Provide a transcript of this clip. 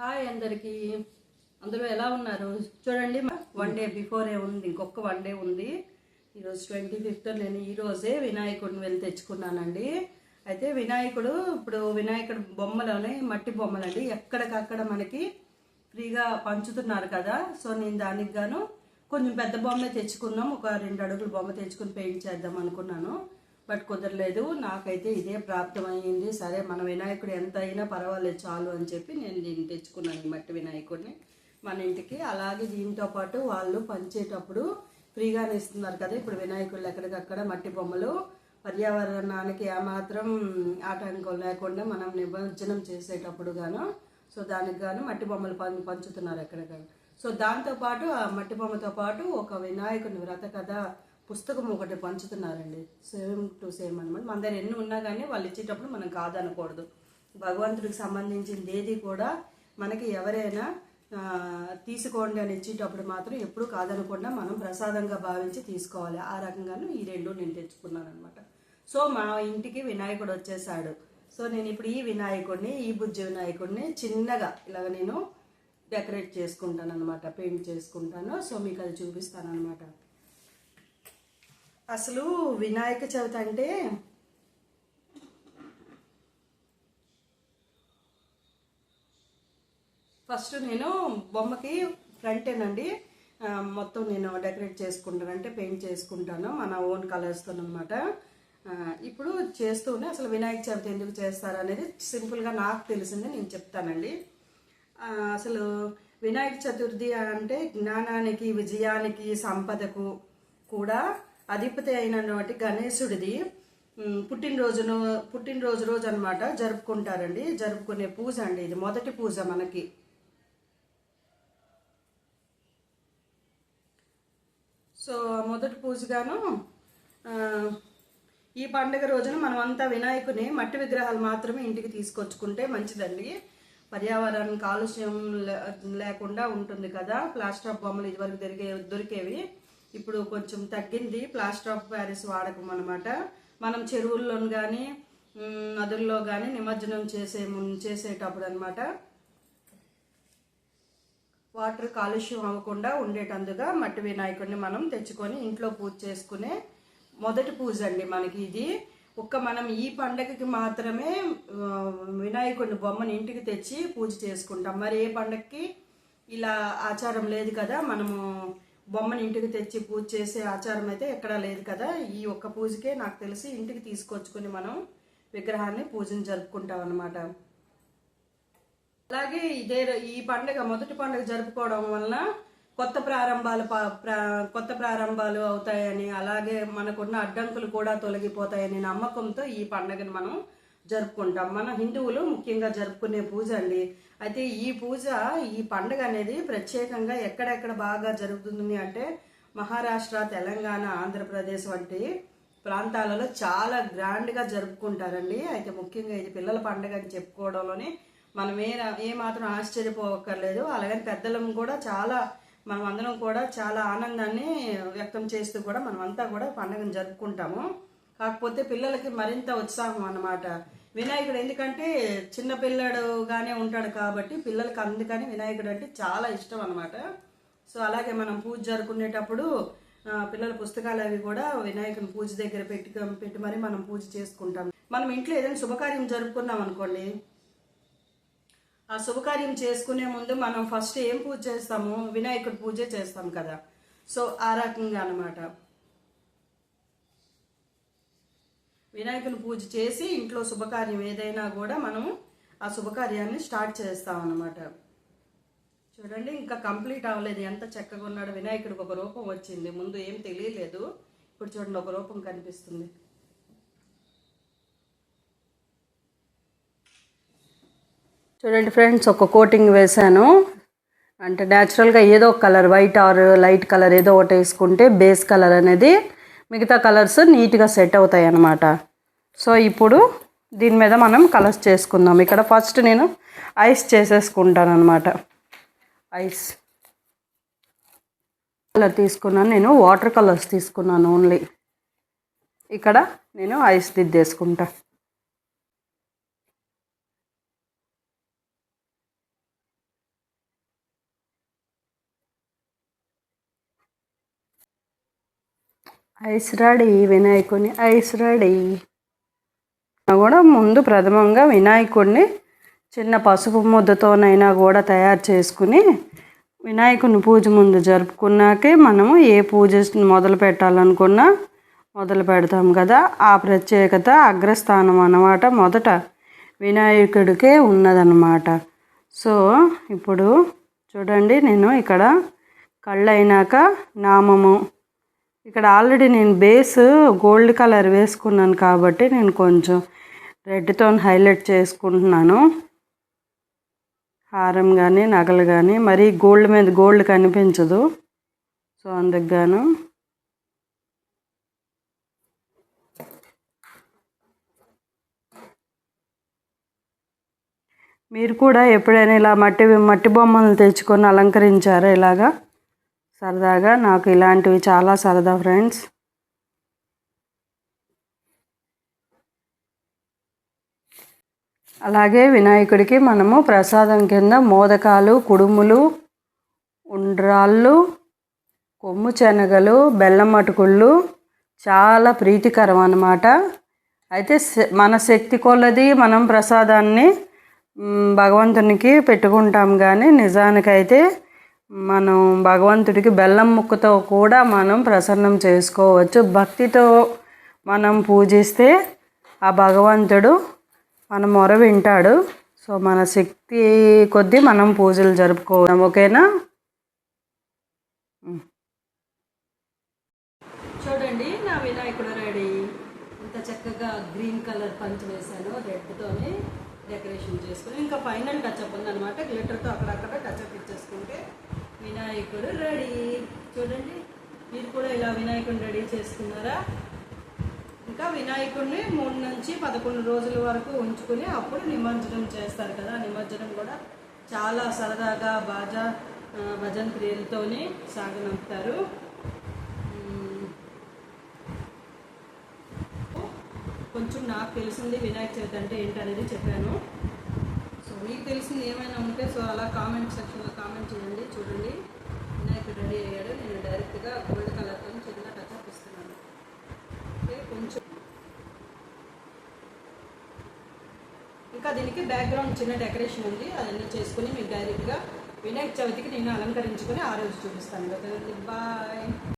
Hi అందరికీ. అందరూ ఎలా ఉన్నారు? చూడండి వన్ డే బిఫోరే ఉంది ఇంకొక వన్ డే ఉంది. ఈరోజు ట్వంటీ ఫిఫ్త్ నేను ఈరోజే వినాయకుడిని వెళ్ళి తెచ్చుకున్నానండి. అయితే వినాయకుడు ఇప్పుడు వినాయకుడు బొమ్మలోనే మట్టి బొమ్మలండి. ఎక్కడికక్కడ మనకి ఫ్రీగా పంచుతున్నారు కదా సో నేను దానికి గాను కొంచెం పెద్ద బొమ్మ తెచ్చుకున్నాం ఒక రెండు అడుగులు బొమ్మ తెచ్చుకుని పెయింట్ చేద్దాం అనుకున్నాను. బట్ కుదరలేదు. నాకైతే ఇదే ప్రాప్తమైంది సరే మన వినాయకుడు ఎంత అయినా పర్వాలేదు చాలు అని చెప్పి నేను దీన్ని తెచ్చుకున్నాను ఈ మట్టి వినాయకుడిని మన ఇంటికి. అలాగే దీంతో పాటు వాళ్ళు పంచేటప్పుడు ఫ్రీగానే ఇస్తున్నారు కదా ఇప్పుడు వినాయకుళ్ళు ఎక్కడికక్కడ మట్టి బొమ్మలు. పర్యావరణానికి ఏమాత్రం ఆటంకం లేకుండా మనం నిమజ్జనం చేసేటప్పుడు గాను సో దానికి గాను మట్టి బొమ్మలు పం పంచుతున్నారు ఎక్కడికక్కడ. సో దాంతోపాటు ఆ మట్టి బొమ్మతో పాటు ఒక వినాయకుని వ్రత కథ పుస్తకం ఒకటి పంచుతున్నారండి. సేమ్ టు సేమ్ అనమాట మన దగ్గర ఎన్ని ఉన్నా కానీ వాళ్ళు ఇచ్చేటప్పుడు మనం కాదనకూడదు. భగవంతుడికి సంబంధించింది ఏది కూడా మనకి ఎవరైనా తీసుకోండి అని ఇచ్చేటప్పుడు మాత్రం ఎప్పుడు కాదనకుండా మనం ప్రసాదంగా భావించి తీసుకోవాలి. ఆ రకంగాను ఈ రెండు నేను తెచ్చుకున్నాను అనమాట సో మా ఇంటికి వినాయకుడు వచ్చేసాడు. సో నేను ఇప్పుడు ఈ వినాయకుడిని ఈ బుజ్జి వినాయకుడిని చిన్నగా ఇలాగ నేను డెకరేట్ చేసుకుంటాను అనమాట పెయింట్ చేసుకుంటాను. సో మీకు అది చూపిస్తాను అనమాట అసలు వినాయక చవితి అంటే ఫస్ట్ నేను బొమ్మకి ఫ్రంట్ ఏనండి. మొత్తం నేను డెకరేట్ చేసుకుంటాను అంటే పెయింట్ చేసుకుంటాను మన ఓన్ కలర్స్తో అనమాట ఇప్పుడు చేస్తూనే అసలు వినాయక చవితి ఎందుకు చేస్తారు అనేది సింపుల్గా నాకు తెలిసింది నేను చెప్తానండి. అసలు వినాయక చతుర్థి అంటే జ్ఞానానికి విజయానికి సంపదకు కూడా అధిపతి అయినటువంటి గణేశుడిది పుట్టినరోజును పుట్టినరోజు రోజు అనమాట జరుపుకుంటారండి. జరుపుకునే పూజ అండి ఇది మొదటి పూజ మనకి. సో మొదటి పూజగాను ఈ పండుగ రోజున మనం అంతా వినాయకుని మట్టి విగ్రహాలు మాత్రమే ఇంటికి తీసుకొచ్చుకుంటే మంచిదండి. పర్యావరణం కాలుష్యం లే- లేకుండా ఉంటుంది కదా. ప్లాస్టర్ ఆఫ్ బొమ్మలు ఇదివరకు దొరికే దొరికేవి. ఇప్పుడు కొంచెం తగ్గింది. ప్లాస్టర్ ఆఫ్ ప్యారిస్ వాడకం అనమాట మనం చెరువుల్లో కానీ నదుల్లో కానీ నిమజ్జనం చేసే ముం- చేసేటప్పుడు అనమాట వాటర్ కాలుష్యం అవ్వకుండా ఉండేటందుగా మట్టి వినాయకుడిని మనం తెచ్చుకొని ఇంట్లో పూజ చేసుకునే మొదటి పూజ అండి మనకి ఇది. ఒక్క మనం ఈ పండగకి మాత్రమే వినాయకుడిని బొమ్మని ఇంటికి తెచ్చి పూజ చేసుకుంటాం. మరి ఏ పండగకి ఇలా ఆచారం లేదు కదా మనము బొమ్మని ఇంటికి తెచ్చి పూజ చేసే ఆచారం అయితే ఎక్కడా లేదు కదా. ఈ ఒక్క పూజకే నాకు తెలిసి ఇంటికి తీసుకొచ్చుకొని మనం విగ్రహాన్ని పూజను జరుపుకుంటాం అన్నమాట. అలాగే ఇదే ఈ పండుగ మొదటి పండుగ జరుపుకోవడం వలన కొత్త ప్రారంభాలు కొత్త ప్రారంభాలు అవుతాయని అలాగే మనకున్న అడ్డంకులు కూడా తొలగిపోతాయని నమ్మకంతో ఈ పండుగను మనం జరుపుకుంటాం. మన హిందువులు ముఖ్యంగా జరుపుకునే పూజ అండి. అయితే ఈ పూజ ఈ పండుగ అనేది ప్రత్యేకంగా ఎక్కడెక్కడ బాగా జరుగుతుంది అంటే మహారాష్ట్ర తెలంగాణ ఆంధ్రప్రదేశ్ వంటి ప్రాంతాలలో చాలా గ్రాండ్గా జరుపుకుంటారండి. అయితే ముఖ్యంగా ఇది పిల్లల పండుగ అని చెప్పుకోవడంలోనే మనం ఏ ఏమాత్రం మాత్రం ఆశ్చర్యపోవక్కర్లేదు. అలాగే పెద్దలం కూడా చాలా మనం అందరం కూడా చాలా ఆనందాన్ని వ్యక్తం చేస్తూ కూడా మనమంతా కూడా పండుగను జరుపుకుంటాము. కాకపోతే పిల్లలకి మరింత ఉత్సాహం అన్నమాట. వినాయకుడు ఎందుకంటే చిన్న పిల్లడుగానే ఉంటాడు కాబట్టి పిల్లలకి అందుకని వినాయకుడు అంటే చాలా ఇష్టం అనమాట సో అలాగే మనం పూజ జరుపుకునేటప్పుడు పిల్లల పుస్తకాలు అవి కూడా వినాయకుని పూజ దగ్గర పెట్టి పెట్టి మరి మనం పూజ చేసుకుంటాం. మనం ఇంట్లో ఏదైనా శుభకార్యం జరుపుకున్నాం అనుకోండి ఆ శుభకార్యం చేసుకునే ముందు మనం ఫస్ట్ ఏం పూజ చేస్తాము? వినాయకుడు పూజ చేస్తాం కదా. సో ఆ రకంగా అనమాట వినాయకుని పూజ చేసి ఇంట్లో శుభకార్యం ఏదైనా కూడా మనం ఆ శుభకార్యాన్ని స్టార్ట్ చేస్తాం అనమాట చూడండి ఇంకా కంప్లీట్ అవ్వలేదు. ఎంత చక్కగా ఉన్నాడు. వినాయకుడికి ఒక రూపం వచ్చింది. ముందు ఏం తెలియలేదు. ఇప్పుడు చూడండి ఒక రూపం కనిపిస్తుంది. చూడండి ఫ్రెండ్స్ ఒక కోటింగ్ వేశాను. అంటే న్యాచురల్గా ఏదో ఒక colour white or light colour ఏదో ఒకటి వేసుకుంటే బేస్ కలర్ అనేది మిగతా కలర్స్ నీట్గా సెట్ అవుతాయి అన్నమాట సో ఇప్పుడు దీని మీద మనం కలర్స్ చేసుకుందాం. ఇక్కడ ఫస్ట్ నేను ఐస్ చేసేసుకుంటాను అనమాట ఐస్. కలర్ తీసుకున్నాను. నేను వాటర్ కలర్స్ తీసుకున్నాను ఓన్లీ. ఇక్కడ నేను ఐస్ దిద్దేసుకుంటా. ఐస్ రెడీ వినాయకుని ఐస్ రెడీ. కూడా ముందు ప్రథమంగా వినాయకుడిని చిన్న పసుపు ముద్దతోనైనా కూడా తయారు చేసుకుని వినాయకుని పూజ ముందు జరుపుకున్నాకే మనము ఏ పూజ మొదలు పెట్టాలనుకున్నా మొదలు పెడతాం కదా. ఆ ప్రత్యేకత అగ్రస్థానం అన్నమాట మొదట వినాయకుడికే ఉన్నదన్నమాట. సో ఇప్పుడు చూడండి నేను ఇక్కడ కళ్ళైనాక నామము. ఇక్కడ ఆల్రెడీ నేను బేస్ గోల్డ్ కలర్ వేసుకున్నాను కాబట్టి నేను కొంచెం రెడ్తో హైలైట్ చేసుకుంటున్నాను. హారం కానీ నగలు కానీ మరీ గోల్డ్ మీద గోల్డ్ కనిపించదు. సో అందుకు గాను మీరు కూడా ఎప్పుడైనా ఇలా మట్టి మట్టి బొమ్మలు తెచ్చుకొని అలంకరించారా ఇలాగా? సరదాగా? నాకు ఇలాంటివి చాలా సరదా ఫ్రెండ్స్. అలాగే వినాయకుడికి మనము ప్రసాదం కింద మోదకాలు కుడుములు ఉండ్రాళ్ళు కొమ్ము శనగలు బెల్లం అటుకుళ్ళు చాలా ప్రీతికరం అన్నమాట. అయితే మన శక్తి కొలది మనం ప్రసాదాన్ని భగవంతునికి పెట్టుకుంటాం కానీ నిజానికైతే మనం భగవంతుడికి బెల్లం ముక్కతో కూడా మనం ప్రసన్నం చేసుకోవచ్చు. భక్తితో మనం పూజిస్తే ఆ భగవంతుడు మన మొర వింటాడు. సో మన శక్తి కొద్దీ మనం పూజలు జరుపుకోవడం. ఓకేనా? చూడండి నా వినాయకుడు రెడీ. ఇంత చక్కగా గ్రీన్ కలర్ పంచ్ వేశాను. రెడ్తోని డెకరేషన్ చేసుకుని ఇంకా ఫైనల్ టచ్అప్ ఉందనమాట గ్లిటర్తో అక్కడక్కడ టచ్అప్ ఇచ్చేసుకుంటే వినాయకుడు రెడీ. చూడండి మీరు కూడా ఇలా వినాయకుడిని రెడీ చేసుకున్నారా? ఇంకా వినాయకుడిని మూడు నుంచి పదకొండు రోజుల వరకు ఉంచుకుని అప్పుడు నిమజ్జనం చేస్తారు కదా. నిమజ్జనం కూడా చాలా సరదాగా బాజా భజన్ క్రియలతోనే సాగనంపుతారు. కొంచెం నాకు తెలిసింది వినాయక చవితి అంటే ఏంటనేది చెప్పాను. సో మీకు తెలిసింది ఏమైనా ఉంటే సో అలా కామెంట్ సెక్షన్లో కామెంట్ చేయండి చూడండి. వినాయకుడు రెడీ అయ్యాడు. నేను డైరెక్ట్గా గోల్డ్ కలర్తో చిన్న టచ్అప్ ఇస్తున్నాను ఓకే కొంచెం ఇంకా దీనికి బ్యాక్గ్రౌండ్ చిన్న డెకరేషన్ ఉంది. అదన్నీ చేసుకుని మీకు డైరెక్ట్గా వినాయక చవితికి నేను అలంకరించుకొని ఆ రోజు చూపిస్తాను. బాయ్